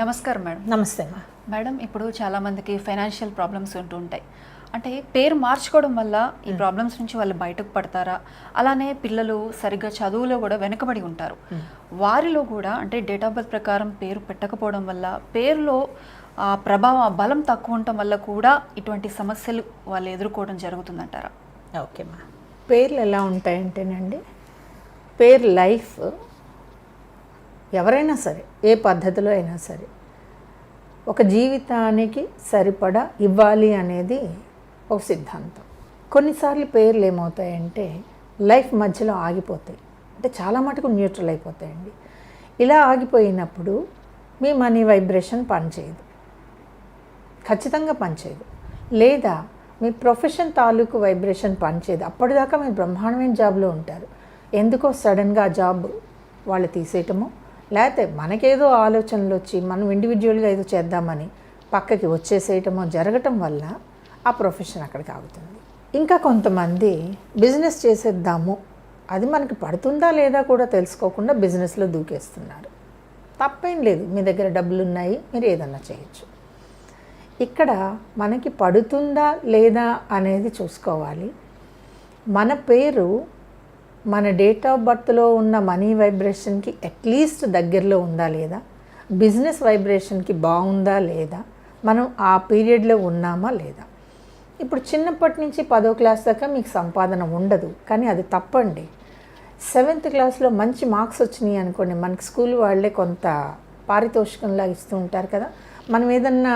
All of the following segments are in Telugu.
నమస్కారం మేడం. నమస్తే మేడం ఇప్పుడు చాలా మందికి ఫైనాన్షియల్ ప్రాబ్లమ్స్ ఉంటూ ఉంటాయి. అంటే పేరు మార్చుకోవడం వల్ల ఈ ప్రాబ్లమ్స్ నుంచి వాళ్ళు బయటకు పడతారా? అలానే పిల్లలు సరిగ్గా చదువులో కూడా వెనుకబడి ఉంటారు. వారిలో కూడా అంటే డేట్ ఆఫ్ బర్త్ ప్రకారం పేరు పెట్టకపోవడం వల్ల పేరులో ఆ ప్రభావం ఆ బలం తక్కువ ఉండటం వల్ల కూడా ఇటువంటి సమస్యలు వాళ్ళు ఎదుర్కోవడం జరుగుతుందంటారా? ఓకేమ్మా పేర్లు ఎలా ఉంటాయంటేనండి పేరు లైఫ్ ఎవరైనా సరే ఏ పద్ధతిలో అయినా సరే ఒక జీవితానికి సరిపడా ఇవ్వాలి అనేది ఒక సిద్ధాంతం. కొన్నిసార్లు పేర్లు ఏమవుతాయంటే లైఫ్ మధ్యలో ఆగిపోతాయి. అంటే చాలా మటుకు న్యూట్రల్ అయిపోతాయండి. ఇలా ఆగిపోయినప్పుడు మీ మనీ వైబ్రేషన్ పనిచేయదు. ఖచ్చితంగా పనిచేయదు. లేదా మీ ప్రొఫెషన్ తాలూకు వైబ్రేషన్ పనిచేయదు. అప్పటిదాకా మీరు బ్రహ్మాండమైన జాబ్లో ఉంటారు. ఎందుకో సడన్గా ఆ జాబ్ వాళ్ళు తీసేయటము లేకపోతే మనకేదో ఆలోచనలు వచ్చి మనం ఇండివిజువల్గా ఏదో చేద్దామని పక్కకి వచ్చేసేయటమో జరగటం వల్ల ఆ ప్రొఫెషన్ అక్కడికి ఆగుతుంది. ఇంకా కొంతమంది బిజినెస్ చేసేద్దాము అది మనకి పడుతుందా లేదా కూడా తెలుసుకోకుండా బిజినెస్లో దూకేస్తున్నారు. తప్పేం లేదు మీ దగ్గర డబ్బులు ఉన్నాయి మీరు ఏదన్నా చేయొచ్చు. ఇక్కడ మనకి పడుతుందా లేదా అనేది చూసుకోవాలి. మన పేరు మన డేట్ ఆఫ్ బర్త్లో ఉన్న మనీ వైబ్రేషన్కి అట్లీస్ట్ దగ్గరలో ఉందా లేదా? బిజినెస్ వైబ్రేషన్కి బాగుందా లేదా? మనం ఆ పీరియడ్లో ఉన్నామా లేదా? ఇప్పుడు చిన్నప్పటి నుంచి పదో క్లాస్ దాకా మీకు సంపాదన ఉండదు కానీ అది తప్పండి. సెవెంత్ క్లాస్లో మంచి మార్క్స్ వచ్చినాయి అనుకోండి మనకి స్కూల్ వాళ్ళే కొంత పారితోషికంలాగా ఇస్తూ ఉంటారు కదా మనం ఏదన్నా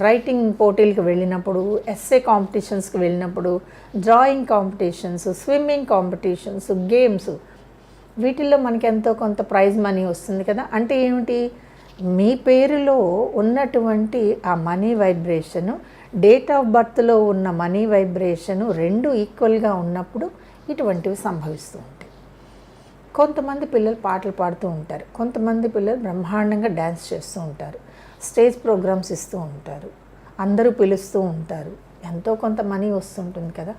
రైటింగ్ పోటీలకు వెళ్ళినప్పుడు ఎస్ఏ కాంపిటీషన్స్కి వెళ్ళినప్పుడు drawing competitions swimming competitions games వీటిల్లో మనకి ఎంతో కొంత ప్రైజ్ మనీ వస్తుంది కదా. అంటే ఏమిటి? మీ పేరులో ఉన్నటువంటి ఆ మనీ వైబ్రేషను డేట్ ఆఫ్ బర్త్లో ఉన్న మనీ వైబ్రేషను రెండు ఈక్వల్గా ఉన్నప్పుడు ఇటువంటివి సంభవిస్తుంది కొంతమంది పిల్లలు పాటలు పాడుతూ ఉంటారు. కొంతమంది పిల్లలు బ్రహ్మాండంగా డ్యాన్స్ చేస్తూ ఉంటారు. స్టేజ్ ప్రోగ్రామ్స్ ఇస్తూ ఉంటారు. అందరూ పిలుస్తూ ఉంటారు. ఎంతో కొంత మనీ వస్తుంటుంది కదా?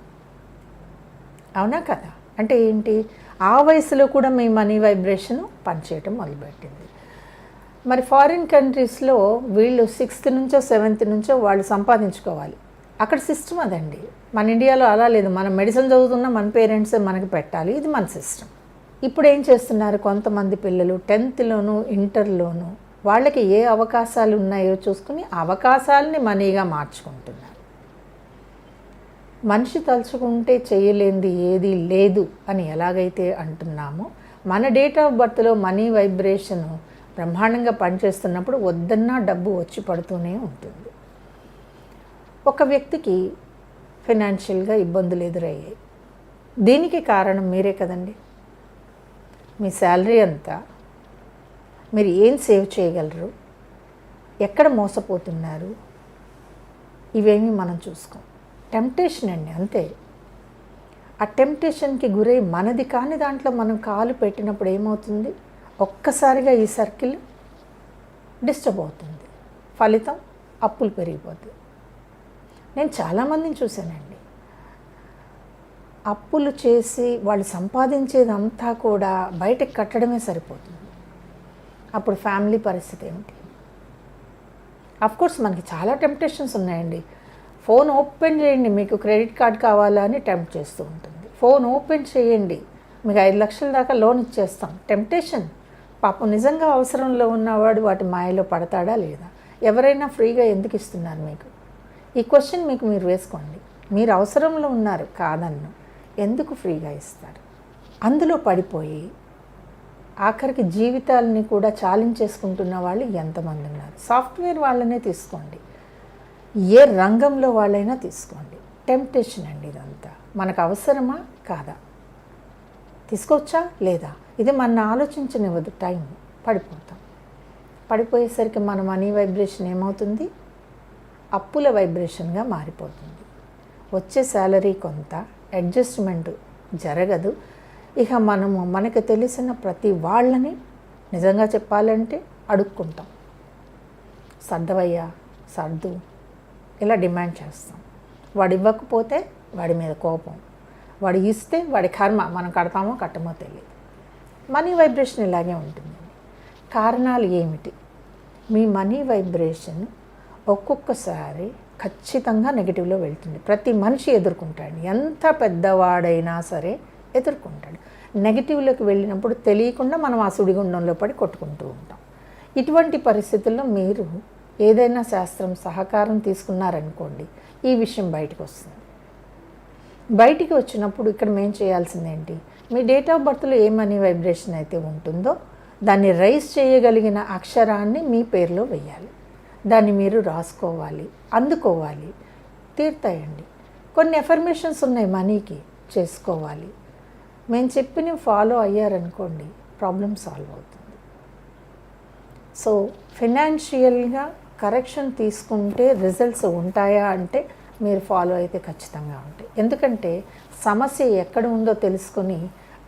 అవునా కదా? అంటే ఏంటి? ఆ వయసులో కూడా మీ మనీ వైబ్రేషన్ పనిచేయటం మొదలుపెట్టింది. మరి ఫారిన్ కంట్రీస్లో వీళ్ళు సిక్స్త్ నుంచో సెవెంత్ నుంచో వాళ్ళు సంపాదించుకోవాలి. అక్కడ సిస్టమ్ అదండి. మన ఇండియాలో అలా లేదు. మనం మెడిసిన్ చదువుతున్నా మన పేరెంట్సే మనకి పెట్టాలి. ఇది మన సిస్టమ్. ఇప్పుడు ఏం చేస్తున్నారు కొంతమంది పిల్లలు? టెన్త్లోను ఇంటర్లోను వాళ్ళకి ఏ అవకాశాలు ఉన్నాయో చూసుకుని అవకాశాలని మనీగా మార్చుకుంటున్నారు. మనిషి తలుచుకుంటే చేయలేనిది ఏది లేదు అని ఎలాగైతే అంటున్నామో మన డేట్ ఆఫ్ బర్త్లో మనీ వైబ్రేషన్ బ్రహ్మాండంగా పనిచేస్తున్నప్పుడు వద్దన్నా డబ్బు వచ్చి పడుతూనే ఉంటుంది. ఒక వ్యక్తికి ఫైనాన్షియల్గా ఇబ్బందులు ఎదురయ్యాయి. దీనికి కారణం మీరే కదండి? మీ శాలరీ అంతా మీరు ఏం సేవ్ చేయగలరు? ఎక్కడ మోసపోతున్నారు? ఇవేమీ మనం చూసుకోం. టెంప్టేషన్ అండి అంతే. ఆ టెంప్టేషన్కి గురై మనది కాని దాంట్లో మనం కాలు పెట్టినప్పుడు ఏమవుతుంది? ఒక్కసారిగా ఈ సర్కిల్ డిస్టర్బ్ అవుతుంది. ఫలితం అప్పులు పెరిగిపోతాయి. నేను చాలామందిని చూశానండి. అప్పులు చేసి వాళ్ళు సంపాదించేదంతా కూడా బయటకు కట్టడమే సరిపోతుంది. అప్పుడు ఫ్యామిలీ పరిస్థితి ఏమిటి? కోర్స్ మనకి చాలా టెంప్టేషన్స్ ఉన్నాయండి. ఫోన్ ఓపెన్ చేయండి మీకు క్రెడిట్ కార్డ్ కావాలా అని టెంప్ట్ చేస్తూ ఉంటుంది. ఫోన్ ఓపెన్ చేయండి మీకు ఐదు లక్షల దాకా లోన్ ఇచ్చేస్తాం. టెంప్టేషన్ పాపం నిజంగా అవసరంలో ఉన్నవాడు వాటి మాయలో పడతాడా లేదా? ఎవరైనా ఫ్రీగా ఎందుకు ఇస్తున్నారు మీకు? ఈ క్వశ్చన్ మీకు మీరు వేసుకోండి. మీరు అవసరంలో ఉన్నారు కాదన్ను. ఎందుకు ఫ్రీగా ఇస్తారు? అందులో పడిపోయి ఆఖరికి జీవితాలని కూడా చాలించేసుకుంటున్న వాళ్ళు ఎంతమంది ఉన్నారు? సాఫ్ట్వేర్ వాళ్ళనే తీసుకోండి. ఏ రంగంలో వాళ్ళైనా తీసుకోండి. టెంప్టేషన్ అండి ఇదంతా. మనకు అవసరమా? కాదా? తీసుకోవచ్చా? లేదా? ఇది మన ఆలోచించనివ్వదు. టైం. పడిపోతాం. పడిపోయేసరికి మన మనీ వైబ్రేషన్ ఏమవుతుంది? అప్పుల వైబ్రేషన్గా మారిపోతుంది. వచ్చే శాలరీ కొంత అడ్జస్ట్మెంట్ జరగదు. ఇక మనము మనకు తెలిసిన ప్రతి వాళ్ళని నిజంగా చెప్పాలంటే అడుక్కుంటాం. సర్దవయ్యా సర్దు. ఇలా డిమాండ్ చేస్తాం. వాడు ఇవ్వకపోతే వాడి మీద కోపం. వాడు ఇస్తే వాడి కర్మ మనం కడతామో కట్టమో తెలియదు. మనీ వైబ్రేషన్ ఇలాగే ఉంటుంది. కారణాలు ఏమిటి? మీ మనీ వైబ్రేషన్ ఒక్కొక్కసారి ఖచ్చితంగా నెగిటివ్లో వెళ్తుంది. ప్రతి మనిషి ఎదుర్కొంటాడు. ఎంత పెద్దవాడైనా సరే ఎదుర్కొంటాడు. నెగిటివ్లోకి వెళ్ళినప్పుడు తెలియకుండా మనం ఆ సుడిగుండంలో పడి కొట్టుకుంటూ ఉంటాం. ఇటువంటి పరిస్థితుల్లో మీరు ఏదైనా శాస్త్రం సహకారం తీసుకున్నారనుకోండి ఈ విషయం బయటకు వస్తుంది. బయటికి వచ్చినప్పుడు ఇక్కడ మేము చేయాల్సింది ఏంటి? మీ డేట్ ఆఫ్ బర్త్లో ఏమని వైబ్రేషన్ అయితే ఉంటుందో దాన్ని రైస్ చేయగలిగిన అక్షరాన్ని మీ పేరులో వేయాలి దాన్ని మీరు రాసుకోవాలి అందుకోవాలి. తీర్తాయండి. కొన్ని ఎఫర్మేషన్స్ ఉన్నాయి మనీకి చేసుకోవాలి. మేము చెప్పిన ఫాలో అయ్యారనుకోండి ప్రాబ్లం సాల్వ్ అవుతుంది. సో ఫినాన్షియల్గా కరెక్షన్ తీసుకుంటే రిజల్ట్స్ ఉంటాయా అంటే మీరు ఫాలో అయితే ఖచ్చితంగా ఉంటాయి. ఎందుకంటే సమస్య ఎక్కడ ఉందో తెలుసుకొని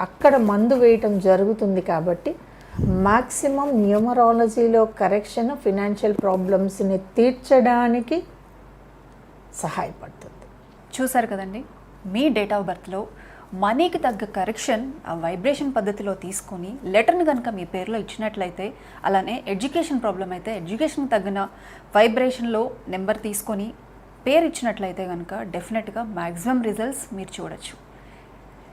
అక్కడ మందు వేయటం జరుగుతుంది కాబట్టి మ్యాక్సిమం న్యూమరాలజీలో కరెక్షన్ ఫినాన్షియల్ ప్రాబ్లమ్స్ని తీర్చడానికి సహాయపడుతుంది. చూసారు కదండి? మీ డేట్ ఆఫ్ బర్త్లో మనీకి తగ్గ కరెక్షన్ ఆ వైబ్రేషన్ పద్ధతిలో తీసుకొని లెటర్ని కనుక మీ పేరులో ఇచ్చినట్లయితే అలానే ఎడ్యుకేషన్ ప్రాబ్లం అయితే ఎడ్యుకేషన్కి తగిన వైబ్రేషన్లో నెంబర్ తీసుకొని పేరు ఇచ్చినట్లయితే కనుక డెఫినెట్గా మ్యాక్సిమం రిజల్ట్స్ మీరు చూడొచ్చు.